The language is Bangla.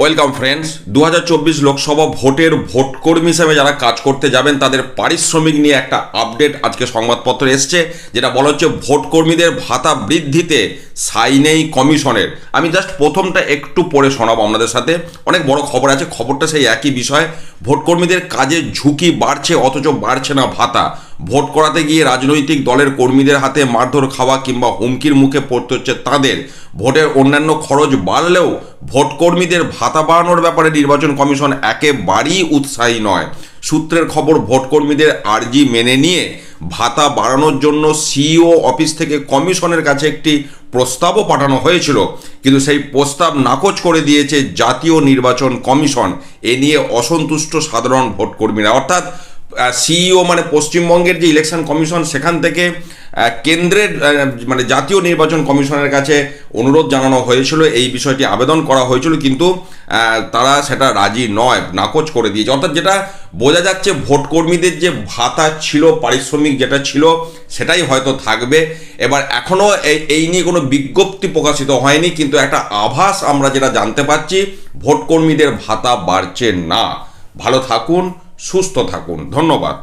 ওয়েলকাম ফ্রেন্ডস দু হাজার চব্বিশ লোকসভা ভোটের ভোটকর্মী হিসেবে যারা কাজ করতে যাবেন, তাদের পারিশ্রমিক নিয়ে একটা আপডেট আজকে সংবাদপত্রে এসছে, যেটা বলা হচ্ছে ভোটকর্মীদের ভাতা বৃদ্ধিতে সাইনেই কমিশনের। আমি জাস্ট প্রথমটা একটু পড়ে শোনাবো আপনাদের সাথে। অনেক বড় খবর আছে, খবরটা সেই একই বিষয়। ভোটকর্মীদের কাজের ঝুঁকি বাড়ছে, অথচ বাড়ছে না ভাতা। ভোট করাতে গিয়ে রাজনৈতিক দলের কর্মীদের হাতে মারধর খাওয়া কিংবা হুমকির মুখে পড়তে হচ্ছে তাদের। ভোটের অন্যান্য খরচ বাড়লেও ভোটকর্মীদের ভাতা বাড়ানোর ব্যাপারে নির্বাচন কমিশন একেবারেই উৎসাহী নয়। সূত্রের খবর, ভোটকর্মীদের আর্জি মেনে নিয়ে ভাতা বাড়ানোর জন্য সিইও অফিস থেকে কমিশনের কাছে একটি প্রস্তাবও পাঠানো হয়েছিল। কিন্তু সেই প্রস্তাব নাকচ করে দিয়েছে জাতীয় নির্বাচন কমিশন। এ নিয়ে অসন্তুষ্ট সাধারণ ভোটকর্মীরা। অর্থাৎ সিইও মানে পশ্চিমবঙ্গের যে ইলেকশন কমিশন সেখান থেকে কেন্দ্রের মানে জাতীয় নির্বাচন কমিশনের কাছে অনুরোধ জানানো হয়েছিল। এই বিষয়টি আবেদন করা হয়েছিল, কিন্তু তারা সেটা রাজি নয়, নাকচ করে দিয়েছে। অর্থাৎ যেটা বোঝা যাচ্ছে, ভোটকর্মীদের যে ভাতা ছিল, পারিশ্রমিক যেটা ছিল, সেটাই হয়তো থাকবে। এবার এখনও এই নিয়ে কোনো বিজ্ঞপ্তি প্রকাশিত হয়নি, কিন্তু একটা আভাস আমরা যেটা জানতে পারছি ভোটকর্মীদের ভাতা বাড়ছে না। ভালো থাকুন সুস্থ থাকুন। ধন্যবাদ।